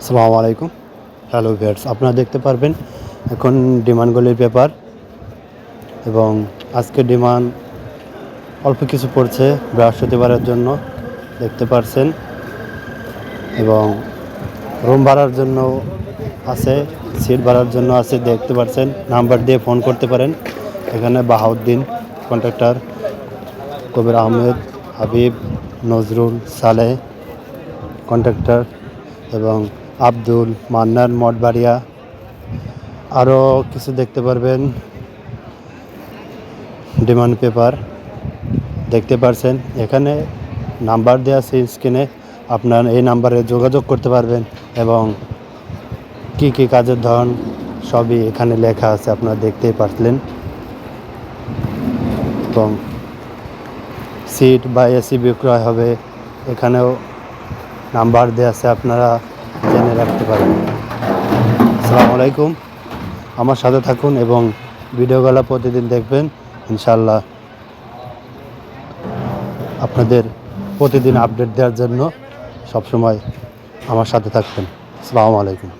আসসালামু আলাইকুম। Hello viewers আপনারা দেখতে পারবেন এখন ডিমান্ডগুলির পেপার এবং আজকে ডিমান্ড অল্প কিছু পড়ছে বৃহস্পতিবারের জন্য, দেখতে পারছেন। এবং রুম ভাড়ার জন্য আছে সিট ভাড়ার জন্য আছে, দেখতে পারছেন। নাম্বার দিয়ে ফোন করতে পারেন। এখানে বাহাউদ্দিন কন্ট্রাক্টর কবির আহমেদ, হাবিব, নজরুল, সালেহ কন্ট্রাক্টর এবং আব্দুল, মান্নান, মঠবাড়িয়া। আরও কিছু দেখতে পারবেন। ডিমান্ড পেপার দেখতে পারছেন। এখানে নাম্বার দেওয়া আছে স্ক্রিনে। আপনার এই নাম্বারে যোগাযোগ করতে পারবেন এবং কি কি কাজের ধরন সবই এখানে লেখা আছে, আপনারা দেখতেই পারলেন। এবং সিট বা এসি বিক্রয় হবে। এখানেও নাম্বার দেওয়া আছে, আপনারা জেনে রাখতে পারেন। আসসালামু আলাইকুম। আমার সাথে থাকুন এবং ভিডিওগুলো প্রতিদিন দেখবেন ইনশাল্লাহ আপনাদের প্রতিদিন আপডেট দেওয়ার জন্য সবসময় আমার সাথে থাকবেন। আসসালামু আলাইকুম।